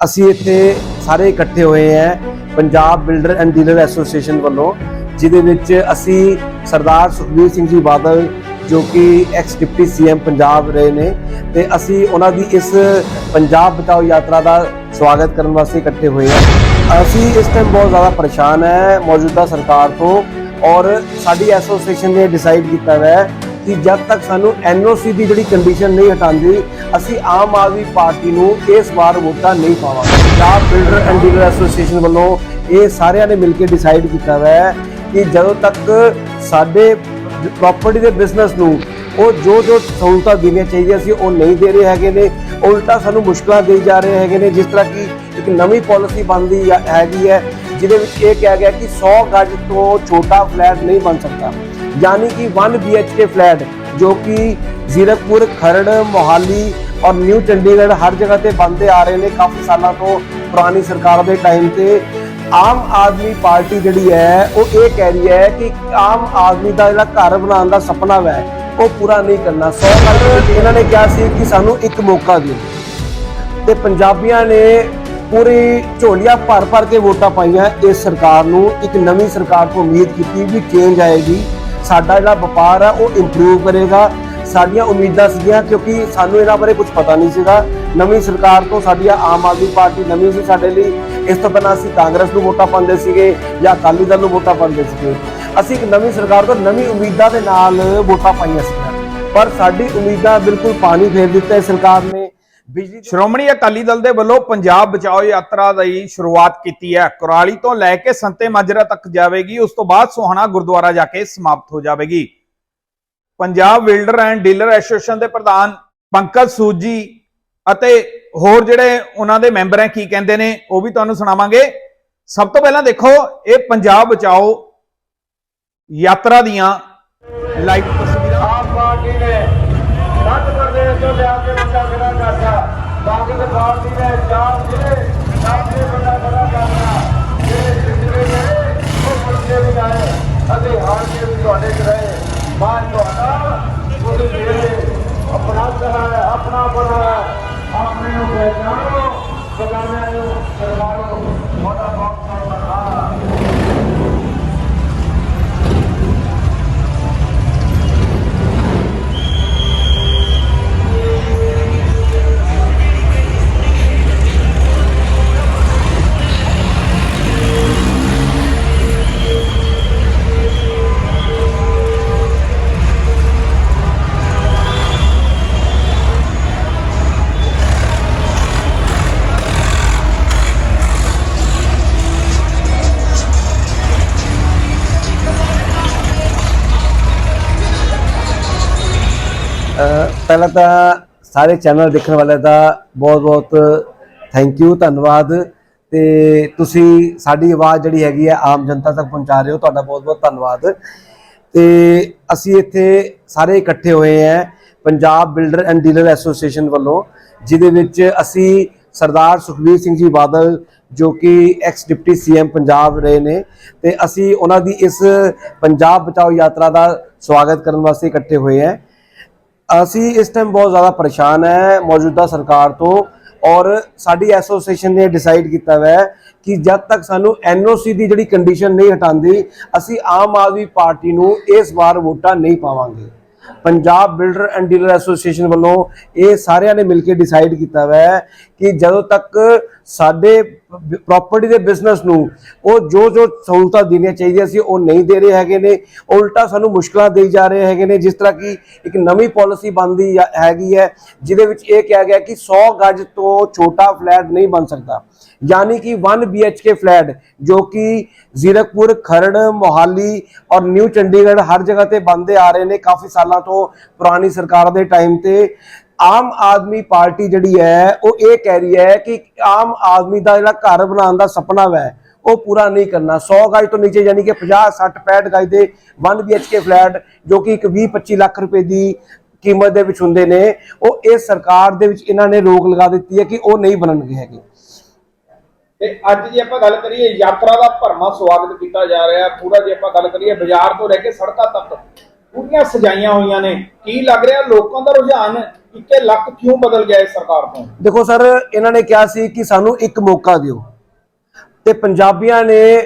ਅਸੀਂ ਇੱਥੇ ਸਾਰੇ ਇਕੱਠੇ ਹੋਏ ਹਾਂ Punjab builder and dealer association ਵੱਲੋਂ, ਜਿਹਦੇ ਵਿੱਚ ਅਸੀਂ ਸਰਦਾਰ ਸੁਖਬੀਰ ਸਿੰਘ ਜੀ ਬਾਦਲ ਜੋ ਕਿ ਐਕਸ ਡਿਪਟੀ ਸੀਐਮ ਪੰਜਾਬ ਰਹੇ ਨੇ ਤੇ ਅਸੀਂ ਉਹਨਾਂ ਦੀ ਇਸ ਪੰਜਾਬ ਬਚਾਓ ਯਾਤਰਾ ਦਾ ਸਵਾਗਤ ਕਰਨ ਵਾਸਤੇ ਇਕੱਠੇ ਹੋਏ ਹਾਂ। ਅਸੀਂ ਇਸ ਟਾਈਮ ਬਹੁਤ ਜ਼ਿਆਦਾ ਪਰੇਸ਼ਾਨ ਹੈ ਮੌਜੂਦਾ ਸਰਕਾਰ ਤੋਂ ਔਰ ਸਾਡੀ ਐਸੋਸੀਏਸ਼ਨ ਨੇ ਡਿਸਾਈਡ ਕੀਤਾ ਹੋਇਆ ਹੈ ਕਿ ਜਦ ਤੱਕ ਸਾਨੂੰ ਐਨਓਸੀ ਦੀ ਜਿਹੜੀ ਕੰਡੀਸ਼ਨ ਨਹੀਂ ਹਟਾਉਂਦੀ, ਅਸੀਂ ਆਮ ਆਦਮੀ ਪਾਰਟੀ ਨੂੰ ਇਸ ਵਾਰ ਵੋਟਾਂ ਨਹੀਂ ਪਾਵਾਂਗੇ। Punjab builder and dealer association ਵੱਲੋਂ ਇਹ ਸਾਰਿਆਂ ਨੇ ਮਿਲ ਕੇ ਡਿਸਾਈਡ ਕੀਤਾ ਹੋਇਆ ਹੈ ਕਿ ਜਦੋਂ ਤੱਕ ਸਾਡੇ ਪ੍ਰਾਪਰਟੀ ਦੇ ਬਿਜ਼ਨਸ ਨੂੰ ਉਹ ਜੋ ਜੋ ਸਹੂਲਤਾਂ ਦੇਣੀਆਂ ਚਾਹੀਦੀਆਂ ਸੀ, ਉਹ ਨਹੀਂ ਦੇ ਰਹੇ ਹੈਗੇ ਨੇ, ਉਲਟਾ ਸਾਨੂੰ ਮੁਸ਼ਕਲਾਂ ਦੇਈ ਜਾ ਰਹੇ ਹੈਗੇ ਨੇ, ਜਿਸ ਤਰ੍ਹਾਂ ਕਿ ਇੱਕ ਨਵੀਂ ਪਾਲਿਸੀ ਬਣਦੀ ਜਾਂ ਹੈਗੀ ਹੈ, ਜਿਹਦੇ ਵਿੱਚ ਇਹ ਕਿਹਾ ਗਿਆ ਕਿ 100 ਗਜ ਤੋਂ ਛੋਟਾ ਫਲੈਟ ਨਹੀਂ ਬਣ ਸਕਦਾ। यानी कि 1 BHK फ्लैट जो कि ਜ਼ੀਰਕਪੁਰ ਖਰੜ ਮੋਹਾਲੀ ਔਰ ਨਿਊ ਚੰਡੀਗੜ੍ਹ ਹਰ ਜਗ੍ਹਾ ਤੇ ਬੰਦੇ ਆ ਰਹੇ ਨੇ ਕਾਫੀ ਸਾਲਾਂ ਤੋਂ ਪੁਰਾਣੀ ਸਰਕਾਰ ਦੇ ਟਾਈਮ ਤੇ ਆਮ ਆਦਮੀ ਪਾਰਟੀ ਜਿਹੜੀ ਹੈ ਉਹ ਇਹ ਕਹਿ ਰਹੀ ਹੈ ਕਿ ਆਮ ਆਦਮੀ ਦਾ ਜਿਹੜਾ ਘਰ ਬਣਾਉਣ ਦਾ ਸੁਪਨਾ ਹੈ ਉਹ ਪੂਰਾ ਨਹੀਂ ਕਰਨਾ 100 ਸਾਲ ਵਿੱਚ ਇਹਨਾਂ ਨੇ ਕਿਹਾ ਸੀ ਕਿ ਸਾਨੂੰ ਇੱਕ ਮੌਕਾ ਦਿਓ ਤੇ ਪੰਜਾਬੀਆਂ ਨੇ ਪੂਰੀ ਝੋਲੀਆਂ ਭਰ ਭਰ ਕੇ ਵੋਟਾਂ ਪਾਈਆਂ ਇਸ ਸਰਕਾਰ ਨੂੰ ਇੱਕ ਨਵੀਂ ਸਰਕਾਰ ਤੋਂ ਉਮੀਦ ਕੀਤੀ ਵੀ ਚੇਂਜ ਆਏਗੀ ਸਾਡਾ ਜਿਹੜਾ ਵਪਾਰ ਆ, ਉਹ ਇੰਪਰੂਵ ਕਰੇਗਾ। ਸਾਡੀਆਂ ਉਮੀਦਾਂ ਸੀਗੀਆਂ ਕਿਉਂਕਿ ਸਾਨੂੰ ਇਹਨਾਂ ਬਾਰੇ ਕੁਝ ਪਤਾ ਨਹੀਂ ਸੀਗਾ। ਨਵੀਂ ਸਰਕਾਰ ਤੋਂ ਸਾਡੀ ਆਮ ਆਦਮੀ ਪਾਰਟੀ ਨਵੀਂ ਸੀ ਸਾਡੇ ਲਈ। ਇਸ ਤੋਂ ਪਹਿਲਾਂ ਅਸੀਂ ਕਾਂਗਰਸ ਨੂੰ ਵੋਟਾਂ ਪਾਉਂਦੇ ਸੀਗੇ ਜਾਂ ਅਕਾਲੀ ਦਲ ਨੂੰ ਵੋਟਾਂ ਪਾਉਂਦੇ ਸੀਗੇ। ਅਸੀਂ ਇੱਕ ਨਵੀਂ ਸਰਕਾਰ ਤੋਂ ਨਵੀਂ ਉਮੀਦਾਂ ਦੇ ਨਾਲ ਵੋਟਾਂ ਪਾਈਆਂ ਸੀਗੀਆਂ। ਪਰ ਸਾਡੀ ਉਮੀਦਾਂ ਬਿਲਕੁਲ ਪਾਣੀ ਫੇਰ ਦਿੱਤਾ ਸਰਕਾਰ ਨੇ। ਬਿਜਲੀ ਸ਼੍ਰੋਮਣੀ ਅਕਾਲੀ ਦਲ ਦੇ ਵੱਲੋਂ ਪੰਜਾਬ ਬਚਾਓ ਯਾਤਰਾ ਦੀ ਸ਼ੁਰੂਆਤ ਕੀਤੀ ਹੈ। ਕੁਰਾਲੀ ਤੋਂ ਲੈ ਕੇ ਸੰਤੇ ਮਾਜਰਾ ਤੱਕ ਜਾਵੇਗੀ। ਉਸ ਤੋਂ ਬਾਅਦ ਸੋਹਾਣਾ ਗੁਰਦੁਆਰਾ ਜਾ ਕੇ ਸਮਾਪਤ ਹੋ ਜਾਵੇਗੀ। Punjab builder and dealer association ਦੇ ਪ੍ਰਧਾਨ ਪੰਕਜ ਸੂਜੀ ਅਤੇ ਹੋਰ ਜਿਹੜੇ ਉਹਨਾਂ ਦੇ ਮੈਂਬਰ ਹੈ, ਕੀ ਕਹਿੰਦੇ ਨੇ, ਉਹ ਵੀ ਤੁਹਾਨੂੰ ਸੁਣਾਵਾਂਗੇ। ਸਭ ਤੋਂ ਪਹਿਲਾਂ ਦੇਖੋ, ਇਹ ਪੰਜਾਬ ਬਚਾਓ ਯਾਤਰਾ ਦੀਆਂ ਲਾਈਵ ਤਸਵੀਰਾਂ ਆਮ ਪਾਰਟੀ ਨੇ ਮੱਧ ਪ੍ਰਦੇਸ਼ ਤੋਂ ਲਿਆ ਕੇ ਵੱਡਾ ਖੜਾ ਕਰਤਾ ਕਾਂਗਰਸ ਪਾਰਟੀ ਨੇ ਚਾਰ ਜ਼ਿਲ੍ਹੇ ਸਾਹਮਣੇ ਵੱਡਾ ਖੜਾ ਕਰਤਾ ਜਿਹੜੇ ਜਿੱਤਦੇ ਨੇ ਉਹ ਮੁਰਦੇ ਵੀ ਆਏ ਅਤੇ ਹਾਰ ਕੇ ਵੀ ਤੁਹਾਡੇ ਚ ਰਹੇ ਬਾਅਦ ਤੁਹਾਡਾ ਉਹਦੇ ਜਿਹੜੇ ਆਪਣਾ ਕਰਾ ਹੈ ਆਪਣਾ ਬਣਾ ਹੈ ਆਪਣੇ ਨੂੰ ਪਹਿਚਾਨੋ ਬਗਾਨਿਆਂ ਨੂੰ ਸਰਵਾਰੋ ਤੁਹਾਡਾ ਬਹੁਤ ਬਹੁਤ ਧੰਨਵਾਦ ਪਹਿਲਾਂ ਤਾਂ ਸਾਰੇ ਚੈਨਲ ਦੇਖਣ ਵਾਲਿਆਂ ਦਾ ਬਹੁਤ-ਬਹੁਤ ਥੈਂਕ ਯੂ ਧੰਨਵਾਦ। ਤੇ ਤੁਸੀਂ ਸਾਡੀ ਆਵਾਜ਼ ਜਿਹੜੀ ਹੈਗੀ ਹੈ ਆਮ ਜਨਤਾ ਤੱਕ ਪਹੁੰਚਾ ਰਹੇ ਹੋ, ਤੁਹਾਡਾ ਬਹੁਤ-ਬਹੁਤ ਧੰਨਵਾਦ। ਤੇ ਅਸੀਂ ਇੱਥੇ ਸਾਰੇ ਇਕੱਠੇ ਹੋਏ ਹਾਂ Punjab builder and dealer association ਵੱਲੋਂ, ਜਿਹਦੇ ਵਿੱਚ ਅਸੀਂ ਸਰਦਾਰ ਸੁਖਬੀਰ ਸਿੰਘ ਜੀ ਬਾਦਲ, ਜੋ ਕਿ ਐਕਸ ਡਿਪਟੀ ਸੀਐਮ ਪੰਜਾਬ ਰਹੇ ਨੇ, ਤੇ ਅਸੀਂ ਉਹਨਾਂ ਦੀ ਇਸ ਪੰਜਾਬ ਬਚਾਓ ਯਾਤਰਾ ਦਾ ਸਵਾਗਤ ਕਰਨ ਵਾਸਤੇ ਇਕੱਠੇ ਹੋਏ ਹਾਂ। ਅਸੀਂ ਇਸ ਟਾਈਮ ਬਹੁਤ ਜ਼ਿਆਦਾ ਪਰੇਸ਼ਾਨ ਹੈ ਮੌਜੂਦਾ ਸਰਕਾਰ ਤੋਂ ਔਰ ਸਾਡੀ ਐਸੋਸੀਏਸ਼ਨ ਨੇ ਡਿਸਾਈਡ ਕੀਤਾ ਹੋਇਆ ਕਿ ਜਦ ਤੱਕ ਸਾਨੂੰ ਐਨਓਸੀ ਦੀ ਜਿਹੜੀ ਕੰਡੀਸ਼ਨ ਨਹੀਂ ਹਟਾਉਂਦੀ, ਅਸੀਂ ਆਮ ਆਦਮੀ ਪਾਰਟੀ ਨੂੰ ਇਸ ਵਾਰ ਵੋਟਾਂ ਨਹੀਂ ਪਾਵਾਂਗੇ। Punjab builder and dealer association ਵੱਲੋਂ ਇਹ ਸਾਰਿਆਂ ਨੇ ਮਿਲ ਕੇ ਡਿਸਾਈਡ ਕੀਤਾ ਹੋਇਆ ਕਿ ਜਦੋਂ ਤੱਕ ਸਾਡੇ ਪ੍ਰਾਪਰਟੀ ਦੇ ਬਿਜ਼ਨਸ ਨੂੰ ਉਹ ਜੋ ਜੋ ਸਹੂਲਤਾਂ ਦੇਣੀਆਂ ਚਾਹੀਦੀਆਂ ਸੀ, ਉਹ ਨਹੀਂ ਦੇ ਰਹੇ ਹੈਗੇ ਨੇ, ਉਲਟਾ ਸਾਨੂੰ ਮੁਸ਼ਕਲਾਂ ਦੇਈ ਜਾ ਰਹੇ ਹੈਗੇ ਨੇ, ਜਿਸ ਤਰ੍ਹਾਂ ਕਿ ਇੱਕ ਨਵੀਂ ਪਾਲਿਸੀ ਬਣਦੀ ਜਾਂ- ਹੈਗੀ ਹੈ, ਜਿਹਦੇ ਵਿੱਚ ਇਹ ਕਿਹਾ ਗਿਆ ਕਿ 100 ਗਜ ਤੋਂ ਛੋਟਾ ਫਲੈਟ ਨਹੀਂ ਬਣ ਸਕਦਾ। यानी कि 1 BHK फ्लैट जो कि ਜ਼ੀਰਕਪੁਰ ਖਰੜ ਮੋਹਾਲੀ ਔਰ ਨਿਊ ਚੰਡੀਗੜ੍ਹ ਹਰ ਜਗ੍ਹਾ ਤੇ ਬੰਦੇ ਆ ਰਹੇ ਨੇ ਕਾਫੀ ਸਾਲਾਂ ਤੋਂ ਪੁਰਾਣੀ ਸਰਕਾਰ ਦੇ ਟਾਈਮ ਤੇ ਆਮ ਆਦਮੀ ਪਾਰਟੀ ਜਿਹੜੀ ਹੈ ਉਹ ਇਹ ਕਹਿ ਰਹੀ ਹੈ ਕਿ ਆਮ ਆਦਮੀ ਦਾ ਜਿਹੜਾ ਘਰ ਬਣਾਉਣ ਦਾ ਸੁਪਨਾ ਹੈ ਉਹ ਪੂਰਾ ਨਹੀਂ ਕਰਨਾ 100 ਗਜ ਤੋਂ ਨੀਚੇ ਯਾਨੀ ਕਿ 50 60 65 ਗਜ ਦੇ 1 BHK ਫਲੈਟ ਜੋ ਕਿ ਇੱਕ 20 25 ਲੱਖ ਰੁਪਏ ਦੀ ਕੀਮਤ ਦੇ ਵਿੱਚ ਹੁੰਦੇ ਨੇ ਉਹ ਇਸ ਸਰਕਾਰ ਦੇ ਵਿੱਚ ਇਹਨਾਂ ਨੇ ਰੋਕ ਲਗਾ ਦਿੱਤੀ ਹੈ ਕਿ ਉਹ ਨਹੀਂ ਬਣਨਗੇ ਹੈਗੇ ਤੇ ਅੱਜ ਜੇ ਆਪਾਂ ਗੱਲ ਕਰੀਏ ਯਾਤਰਾ ਦਾ ਭਰਮਾ ਸਵਾਗਤ ਕੀਤਾ ਜਾ ਰਿਹਾ ਪੂਰਾ ਜੇ ਆਪਾਂ ਗੱਲ ਕਰੀਏ ਬਾਜ਼ਾਰ ਤੋਂ ਲੈ ਕੇ ਸੜਕਾਂ ਤੱਕ, ਪੂਰੀਆਂ ਸਜਾਈਆਂ ਹੋਈਆਂ ਨੇ। ਕੀ ਲੱਗ ਰਿਹਾ ਲੋਕਾਂ ਦਾ ਰੁਝਾਨ? ਇੱਕੇ ਲੱਕ ਕਿਉਂ ਬਦਲ ਗਿਆ ਇਸ ਸਰਕਾਰ ਤੋਂ? ਦੇਖੋ ਸਰ, ਇਹਨਾਂ ਨੇ ਕਿਹਾ ਸੀ ਕਿ ਸਾਨੂੰ ਇੱਕ ਮੌਕਾ ਦਿਓ। ਤੇ ਪੰਜਾਬੀਆਂ ਨੇ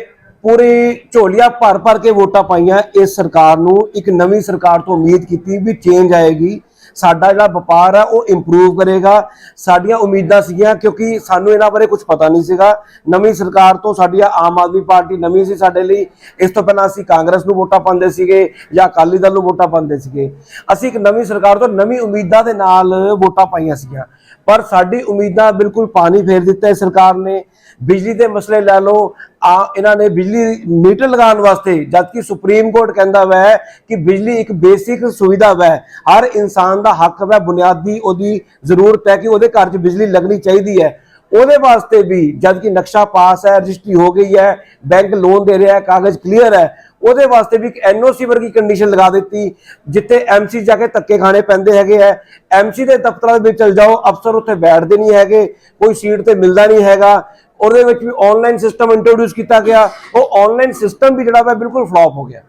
ਪੂਰੀ ਝੋਲੀਆਂ ਭਰ ਭਰ ਕੇ ਵੋਟਾਂ ਪਾਈਆਂ। ਇਸ ਸਰਕਾਰ ਨੂੰ ਇੱਕ ਨਵੀਂ ਸਰਕਾਰ ਤੋਂ ਉਮੀਦ ਕੀਤੀ ਵੀ ਚੇਂਜ ਆਏਗੀ। ਸਾਡਾ ਜਿਹੜਾ ਵਪਾਰ ਹੈ ਉਹ ਇੰਪਰੂਵ ਕਰੇਗਾ। ਸਾਡੀਆਂ ਉਮੀਦਾਂ ਸੀਗੀਆਂ, ਕਿਉਂਕਿ ਸਾਨੂੰ ਇਹਨਾਂ ਬਾਰੇ ਕੁਝ ਪਤਾ ਨਹੀਂ ਸੀਗਾ। ਨਵੀਂ ਸਰਕਾਰ ਤੋਂ ਸਾਡੀ ਆਮ ਆਦਮੀ ਪਾਰਟੀ ਨਵੀਂ ਸੀ ਸਾਡੇ ਲਈ। ਇਸ ਤੋਂ ਪਹਿਲਾਂ ਅਸੀਂ ਕਾਂਗਰਸ ਨੂੰ ਵੋਟਾਂ ਪਾਉਂਦੇ ਸੀਗੇ ਜਾਂ ਅਕਾਲੀ ਦਲ ਨੂੰ ਵੋਟਾਂ ਪਾਉਂਦੇ ਸੀਗੇ। ਅਸੀਂ ਇੱਕ ਨਵੀਂ ਸਰਕਾਰ ਤੋਂ ਨਵੀਂ ਉਮੀਦਾਂ ਦੇ ਨਾਲ ਵੋਟਾਂ ਪਾਈਆਂ ਸੀਗੀਆਂ। ਪਰ ਸਾਡੀ ਉਮੀਦਾਂ ਬਿਲਕੁਲ ਪਾਣੀ ਫੇਰ ਦਿੱਤਾ ਸਰਕਾਰ ਨੇ। ਬਿਜਲੀ ਦੇ ਮਸਲੇ ਲੈ ਲਓ, ਆ ਇਹਨਾਂ ਨੇ ਬਿਜਲੀ ਮੀਟਰ ਲਗਾਉਣ ਵਾਸਤੇ, ਜਦਕਿ ਸੁਪਰੀਮ ਕੋਰਟ ਕਹਿੰਦਾ ਵੈ ਕਿ ਬਿਜਲੀ ਇੱਕ ਬੇਸਿਕ ਸੁਵਿਧਾ ਵੈ। ਹਰ ਇਨਸਾਨ ਦਾ ਹੱਕ ਵੈ, ਬੁਨਿਆਦੀ ਉਹਦੀ ਜ਼ਰੂਰਤ ਹੈ ਕਿ ਉਹਦੇ ਘਰ 'ਚ ਬਿਜਲੀ ਲੱਗਣੀ ਚਾਹੀਦੀ ਹੈ। ਉਹਦੇ ਵਾਸਤੇ ਵੀ ਜਦਕਿ ਨਕਸ਼ਾ ਪਾਸ ਹੈ, ਰਜਿਸਟਰੀ ਹੋ ਗਈ ਹੈ, ਬੈਂਕ ਲੋਨ ਦੇ ਰਿਹਾ ਹੈ, ਕਾਗਜ਼ ਕਲੀਅਰ ਹੈ ਉਹਦੇ ਵਾਸਤੇ ਵੀ ਇੱਕ ਐਨਓਸੀ ਵਰਗੀ ਕੰਡੀਸ਼ਨ ਲਗਾ ਦਿੱਤੀ ਜਿੱਥੇ ਐਮਸੀ ਜਾ ਕੇ ਧੱਕੇ ਖਾਣੇ ਪੈਂਦੇ ਹੈਗੇ ਆ। ਐਮਸੀ ਦੇ ਦਫ਼ਤਰਾਂ ਦੇ ਵਿੱਚ ਚਲ ਜਾਓ ਅਫਸਰ ਉੱਥੇ ਬੈਠਦੇ ਨਹੀਂ ਹੈਗੇ ਕੋਈ ਸੀਟ ਤੇ ਮਿਲਦਾ ਨਹੀਂ ਹੈਗਾ। ਉਹਦੇ ਵਿੱਚ ਵੀ ਆਨਲਾਈਨ ਸਿਸਟਮ ਇੰਟਰੋਡਿਊਸ ਕੀਤਾ ਗਿਆ। ਉਹ ਆਨਲਾਈਨ ਸਿਸਟਮ ਵੀ ਜਿਹੜਾ ਵਾ ਬਿਲਕੁਲ ਫਲॉप ਹੋ ਗਿਆ।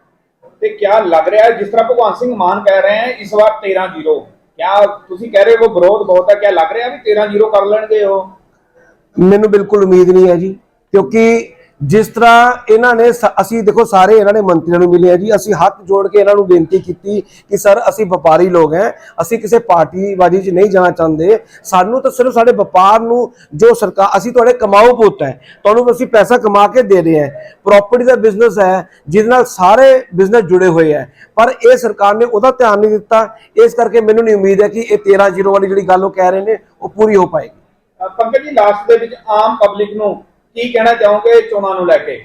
ਤੇ ਕਿਆ ਲੱਗ ਰਿਹਾ ਹੈ? ਜਿਸ ਤਰ੍ਹਾਂ ਭਗਵਾਨ ਸਿੰਘ ਮਾਨ ਕਹਿ ਰਹੇ ਹਨ ਇਸ ਵਾਰ 13-0 ਕਿਆ ਤੁਸੀਂ ਕਹਿ ਰਹੇ ਹੋ ਵਿਰੋਧ ਬਹੁਤ ਹੈ। ਕਿਆ ਲੱਗ ਰਿਹਾ ਵੀ 13-0 ਕਰ ਲੈਣਗੇ ਉਹ? ਮੈਨੂੰ ਬਿਲਕੁਲ ਉਮੀਦ ਨਹੀਂ ਹੈ ਜੀ ਕਿਉਂਕਿ ਜਿਸ ਤਰ੍ਹਾਂ ਇਹਨਾਂ ਨੇ ਅਸੀਂ ਦੇਖੋ ਸਾਰੇ ਇਹਨਾਂ ਨੇ ਮੰਤਰੀਆਂ ਨੂੰ ਮਿਲੇ ਆ ਜੀ, ਅਸੀਂ ਹੱਥ ਜੋੜ ਕੇ ਇਹਨਾਂ ਨੂੰ ਬੇਨਤੀ ਕੀਤੀ ਕਿ ਸਰ ਅਸੀਂ ਵਪਾਰੀ ਲੋਕ ਹੈ ਅਸੀਂ ਕਿਸੇ ਪਾਰਟੀਬਾਜ਼ੀ 'ਚ ਨਹੀਂ ਜਾਣਾ ਚਾਹੁੰਦੇ। ਸਾਨੂੰ ਤਾਂ ਸਿਰਫ ਸਾਡੇ ਵਪਾਰ ਨੂੰ ਜੋ ਸਰਕਾਰ ਅਸੀਂ ਤੁਹਾਡੇ ਕਮਾਊ ਪੁੱਤ ਹੈ ਤੁਹਾਨੂੰ ਅਸੀਂ ਪੈਸਾ ਕਮਾ ਕੇ ਦੇ ਰਹੇ ਹਾਂ ਪ੍ਰਾਪਰਟੀ ਦਾ ਬਿਜ਼ਨਸ ਹੈ ਜਿਹਦੇ ਨਾਲ ਸਾਰੇ ਬਿਜ਼ਨਸ ਜੁੜੇ ਹੋਏ ਹੈ ਪਰ ਇਹ ਸਰਕਾਰ ਨੇ ਉਹਦਾ ਧਿਆਨ ਨਹੀਂ ਦਿੱਤਾ। ਇਸ ਕਰਕੇ ਮੈਨੂੰ ਨਹੀਂ ਉਮੀਦ ਹੈ ਕਿ ਇਹ 13-0 ਵਾਲੀ ਜਿਹੜੀ ਗੱਲ ਉਹ ਕਹਿ ਰਹੇ ਨੇ, ਉਹ ਪੂਰੀ ਹੋ ਪਾਏਗੀ। ਪੰਕਜ ਜੀ ਲਾਸਟ ਦੇ ਵਿੱਚ ਆਮ ਪਬਲਿਕ ਨੂੰ ਕੀ ਕਹਿਣਾ ਚਾਹੋਗੇ ਚੋਣਾਂ ਨੂੰ ਲੈ ਕੇ?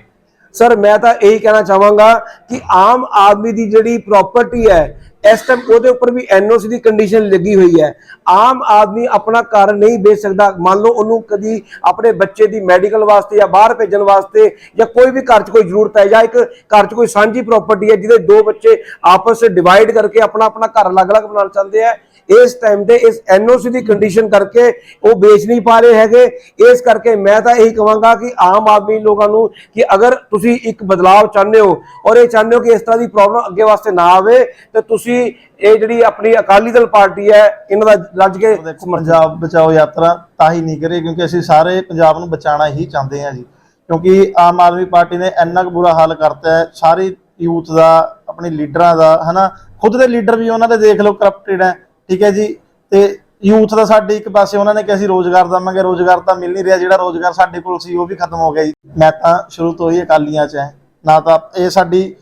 ਸਰ, ਮੈਂ ਤਾਂ ਇਹੀ ਕਹਿਣਾ ਚਾਹਾਂਗਾ ਕਿ ਆਮ ਆਦਮੀ ਦੀ ਜਿਹੜੀ ਪ੍ਰਾਪਰਟੀ ਹੈ, ਇਸ ਟਾਈਮ ਉਹਦੇ ਉੱਪਰ ਵੀ ਐਨਓਸੀ ਦੀ ਕੰਡੀਸ਼ਨ ਲੱਗੀ ਹੋਈ ਹੈ। ਆਮ ਆਦਮੀ ਆਪਣਾ ਘਰ ਨਹੀਂ ਵੇਚ ਸਕਦਾ। ਮੰਨ ਲਓ ਉਹਨੂੰ ਕਦੀ ਆਪਣੇ ਬੱਚੇ ਦੀ ਮੈਡੀਕਲ ਵਾਸਤੇ ਜਾਂ ਬਾਹਰ ਭੇਜਣ ਵਾਸਤੇ ਜਾਂ ਕੋਈ ਵੀ ਘਰ 'ਚ ਕੋਈ ਜ਼ਰੂਰਤ ਹੈ ਜਾਂ, ਇੱਕ ਘਰ 'ਚ ਕੋਈ ਸਾਂਝੀ ਪ੍ਰਾਪਰਟੀ ਹੈ ਜਿਹਦੇ ਦੋ ਬੱਚੇ ਆਪਸ ਵਿੱਚ ਡਿਵਾਈਡ ਕਰਕੇ ਆਪਣਾ ਆਪਣਾ ਘਰ ਅਲੱਗ-ਅਲੱਗ ਬਣਾਉਣਾ ਚਾਹੁੰਦੇ ਆ। ਇਸ ਟਾਈਮ ਤੇ ਇਸ ਐਨਓਸੀ ਦੀ ਕੰਡੀਸ਼ਨ ਕਰਕੇ ਉਹ ਵੇਚ ਨਹੀਂ ਪਾ ਰਹੇ ਹੈਗੇ। ਇਸ ਕਰਕੇ ਮੈਂ ਤਾਂ ਇਹੀ ਕਹਾਂਗਾ ਕਿ ਆਮ ਆਦਮੀ ਲੋਕਾਂ ਨੂੰ ਕਿ ਅਗਰ ਤੁਸੀਂ ਇੱਕ ਬਦਲਾਅ ਚਾਹੁੰਦੇ ਹੋ ਔਰ ਇਹ ਚਾਹੁੰਦੇ ਹੋ ਕਿ ਇਸ ਤਰ੍ਹਾਂ ਦੀ ਪ੍ਰੋਬਲਮ ਅੱਗੇ ਵਾਸਤੇ ਨਾ ਆਵੇ, ਤੇ ਤੁਸੀਂ ਇਹ ਜਿਹੜੀ ਆਪਣੀ ਅਕਾਲੀ ਦਲ ਪਾਰਟੀ ਹੈ, ਇਹਨਾਂ ਦਾ ਰੱਜ ਕੇ ਪੰਜਾਬ ਬਚਾਓ ਯਾਤਰਾ ਤਾਂ ਹੀ ਨਹੀਂ ਕਰੇ ਕਿਉਂਕਿ ਅਸੀਂ ਸਾਰੇ ਪੰਜਾਬ ਨੂੰ ਬਚਾਉਣਾ ਹੀ ਚਾਹੁੰਦੇ ਹਾਂ ਜੀ। ਕਿਉਂਕਿ ਆਮ ਆਦਮੀ ਪਾਰਟੀ ਨੇ ਇੰਨਾ ਕੁ ਬੁਰਾ ਹਾਲ ਕਰਤਾ ਹੈ, ਸਾਰੇ ਯੂਥ ਦਾ, ਆਪਣੇ ਲੀਡਰਾਂ ਦਾ, ਹਨਾ, ਖੁਦ ਦੇ ਲੀਡਰ ਵੀ ਉਹਨਾਂ ਦੇ ਦੇਖ ਲਓ ਕਰਪਟਡ ਹੈ। ਠੀਕ ਹੈ ਜੀ? ਤੇ ਯੂਥ ਦਾ ਸਾਡੇ ਇੱਕ ਪਾਸੇ ਉਹਨਾਂ ਨੇ ਕਿ ਅਸੀਂ ਰੋਜ਼ਗਾਰ ਦਵਾਂਗੇ ਰੋਜ਼ਗਾਰ ਤਾਂ ਮਿਲ ਨਹੀਂ ਰਿਹਾ। ਜਿਹੜਾ ਰੋਜ਼ਗਾਰ ਸਾਡੇ ਕੋਲ ਸੀ, ਉਹ ਵੀ ਖਤਮ ਹੋ ਗਿਆ ਜੀ। ਮੈਂ ਤਾਂ ਸ਼ੁਰੂ ਤੋਂ ਹੀ ਅਕਾਲੀਆਂ 'ਚ ਹੈ। ਨਾ ਤਾਂ ਇਹ ਸਾਡੀ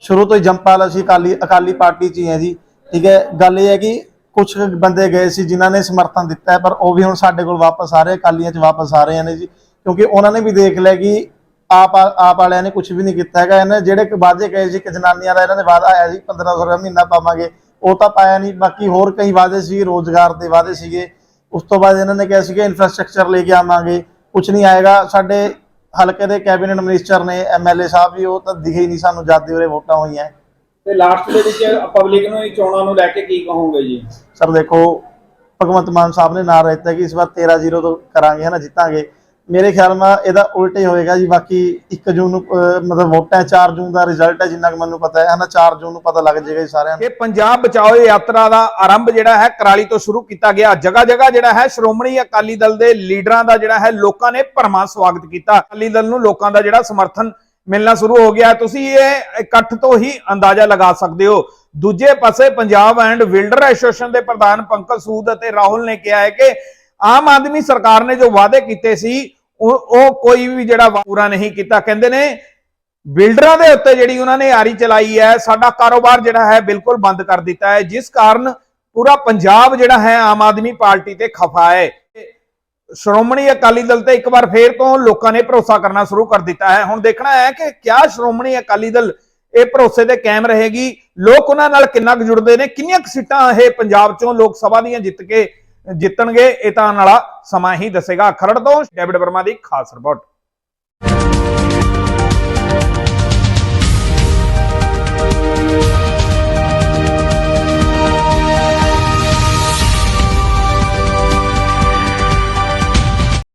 ਸ਼ੁਰੂ ਤੋਂ ਹੀ ਜੰਪਾਲ ਅਸੀਂ ਅਕਾਲੀ ਅਕਾਲੀ ਪਾਰਟੀ 'ਚ ਹੀ ਹੈ ਜੀ। ਠੀਕ ਹੈ? ਗੱਲ ਇਹ ਹੈ ਕਿ ਕੁਝ ਬੰਦੇ ਗਏ ਸੀ ਜਿਨ੍ਹਾਂ ਨੇ ਸਮਰਥਨ ਦਿੱਤਾ ਪਰ ਉਹ ਵੀ ਹੁਣ ਸਾਡੇ ਕੋਲ ਵਾਪਸ ਆ ਰਹੇ, ਅਕਾਲੀਆਂ 'ਚ ਵਾਪਸ ਆ ਰਹੇ ਨੇ ਜੀ। ਕਿਉਂਕਿ ਉਹਨਾਂ ਨੇ ਵੀ ਦੇਖ ਲਿਆ ਕਿ ਆਪ ਆਪ ਵਾਲਿਆਂ ਨੇ ਕੁਝ ਵੀ ਨਹੀਂ ਕੀਤਾ ਹੈਗਾ। ਇਹਨਾਂ ਜਿਹੜੇ ਕਿ ਵਾਅਦੇ ਕਹੇ ਸੀ ਕਿ ਜਨਾਨੀਆਂ ਦਾ ਇਹਨਾਂ ਨੇ ਵਾਅਦਾ ਆਇਆ ਸੀ 1500 ਰੁਪਏ ਮਹੀਨਾ ਪਾਵਾਂਗੇ। ਉਹ ਤਾਂ ਪਾਇਆ ਨਹੀਂ ਬਾਕੀ ਹੋਰ ਕਈ ਵਾਅਦੇ ਸੀ ਰੋਜ਼ਗਾਰ ਦੇ ਵਾਅਦੇ ਸੀਗੇ। ਉਸ ਤੋਂ ਬਾਅਦ ਇਹਨਾਂ ਨੇ ਕਿਹਾ ਸੀ ਕਿ ਇਨਫਰਾਸਟ੍ਰਕਚਰ ਲੈ ਕੇ ਆਵਾਂਗੇ। ਕੁਝ ਨਹੀਂ ਆਏਗਾ। ਸਾਡੇ ਹਲਕੇ ਦੇ ਕੈਬਨਿਟ ਮਿਨਿਸਟਰ ਨੇ ਐਮਐਲਏ ਸਾਹਿਬ ਵੀ ਉਹ ਤਾਂ ਦਿਖੇ ਹੀ ਨਹੀਂ ਸਾਨੂੰ ਜਦ ਉਰੇ ਵੋਟਾਂ ਹੋਈਆਂ। ਤੇ ਲਾਸਟ ਦੇ ਵਿੱਚ ਪਬਲਿਕ ਨੂੰ ਇਹ ਚੋਣਾਂ ਨੂੰ ਲੈ ਕੇ ਕੀ ਕਹੋਗੇ ਜੀ? ਸਰ ਦੇਖੋ ਭਗਵੰਤ ਮਾਨ ਸਾਹਿਬ ਨੇ ਨਾਂ ਦਿੱਤਾ ਕਿ ਇਸ ਵਾਰ 13-0 ਤੋਂ ਕਰਾਂਗੇ ਹਨਾ ਜਿੱਤਾਂਗੇ। ਮੇਰੇ ਖਿਆਲ ਨਾਲ ਇਹਦਾ ਉਲਟਾ ਹੀ ਹੋਏਗਾ ਜੀ ਬਾਕੀ 1 ਜੂਨ ਨੂੰ ਅਹ, ਮਤਲਬ ਵੋਟਾਂ 4 ਜੂਨ ਦਾ ਰਿਜ਼ਲਟ ਹੈ ਜਿੰਨਾ ਕਿ ਮੈਨੂੰ ਪਤਾ ਹੈ ਹਨਾ 4 ਜੂਨ ਨੂੰ ਪਤਾ ਲੱਗ ਜਾਏਗਾ ਜੀ ਸਾਰਿਆਂ ਨੂੰ। ਕਿ ਪੰਜਾਬ ਬਚਾਓ ਯਾਤਰਾ ਦਾ ਆਰੰਭ ਜਿਹੜਾ ਹੈ ਕਰਾਲੀ ਤੋਂ ਸ਼ੁਰੂ ਕੀਤਾ ਗਿਆ। ਜਗ੍ਹਾ ਜਗ੍ਹਾ ਜਿਹੜਾ ਹੈ ਸ਼੍ਰੋਮਣੀ ਅਕਾਲੀ ਦਲ ਦੇ ਲੀਡਰਾਂ ਦਾ ਜਿਹੜਾ ਹੈ ਲੋਕਾਂ ਨੇ ਭਰਮਾ ਸਵਾਗਤ ਕੀਤਾ। ਅਕਾਲੀ ਦਲ ਨੂੰ ਲੋਕਾਂ ਦਾ ਜਿਹੜਾ ਸਮਰਥਨ ਮਿਲਣਾ ਸ਼ੁਰੂ ਹੋ ਗਿਆ। ਤੁਸੀਂ ਇਹ ਇਕੱਠ ਤੋਂ ਹੀ ਅੰਦਾਜ਼ਾ ਲਗਾ ਸਕਦੇ ਹੋ। ਦੂਜੇ ਪਾਸੇ ਪੰਜਾਬ ਐਂਡ ਵਿਲਡਰ ਐਸੋਸੀਏਸ਼ਨ ਦੇ ਪ੍ਰਧਾਨ ਪੰਕਜ ਸੂਦ ਅਤੇ ਰਾਹੁਲ ਨੇ ਕਿਹਾ ਹੈ ਕਿ ਆਮ ਆਦਮੀ ਸਰਕਾਰ ਨੇ ਜੋ ਵਾਅਦੇ ਕੀਤੇ ਸੀ, ਉਹ ਉਹ ਕੋਈ ਵੀ ਜਿਹੜਾ ਪੂਰਾ ਨਹੀਂ ਕੀਤਾ। ਕਹਿੰਦੇ ਨੇ, ਬਿਲਡਰਾਂ ਦੇ ਉੱਤੇ ਜਿਹੜੀ ਉਹਨਾਂ ਨੇ ਆਰੀ ਚਲਾਈ ਹੈ, ਸਾਡਾ ਕਾਰੋਬਾਰ ਜਿਹੜਾ ਹੈ ਬਿਲਕੁਲ ਬੰਦ ਕਰ ਦਿੱਤਾ ਹੈ, ਜਿਸ ਕਾਰਨ ਪੂਰਾ ਪੰਜਾਬ ਜਿਹੜਾ ਹੈ ਆਮ ਆਦਮੀ ਪਾਰਟੀ ਤੇ ਖਫਾ ਹੈ। ਸ਼੍ਰੋਮਣੀ ਅਕਾਲੀ ਦਲ ਤੇ ਇੱਕ ਵਾਰ ਫੇਰ ਤੋਂ ਲੋਕਾਂ ਨੇ ਭਰੋਸਾ ਕਰਨਾ ਸ਼ੁਰੂ ਕਰ ਦਿੱਤਾ ਹੈ। ਹੁਣ ਦੇਖਣਾ ਹੈ ਕਿ ਕਿਆ ਸ਼੍ਰੋਮਣੀ ਅਕਾਲੀ ਦਲ ਇਹ ਭਰੋਸੇ ਤੇ ਕਾਇਮ ਰਹੇਗੀ? ਲੋਕ ਉਹਨਾਂ ਨਾਲ ਕਿੰਨਾ ਕੁ ਜੁੜਦੇ ਨੇ? ਕਿੰਨੀਆਂ ਕੁ ਸੀਟਾਂ ਇਹ ਪੰਜਾਬ ਚੋਂ ਲੋਕ ਸਭਾ ਦੀਆਂ ਜਿੱਤ ਕੇ ਜਿੱਤਣਗੇ ਇਹ ਤਾਂ ਨਾਲਾ ਸਮਾਂ ਹੀ ਦੱਸੇਗਾ। ਖਰੜ ਤੋਂ ਡੇਵਿਡ ਵਰਮਾ ਦੀ ਖਾਸ ਰਿਪੋਰਟ।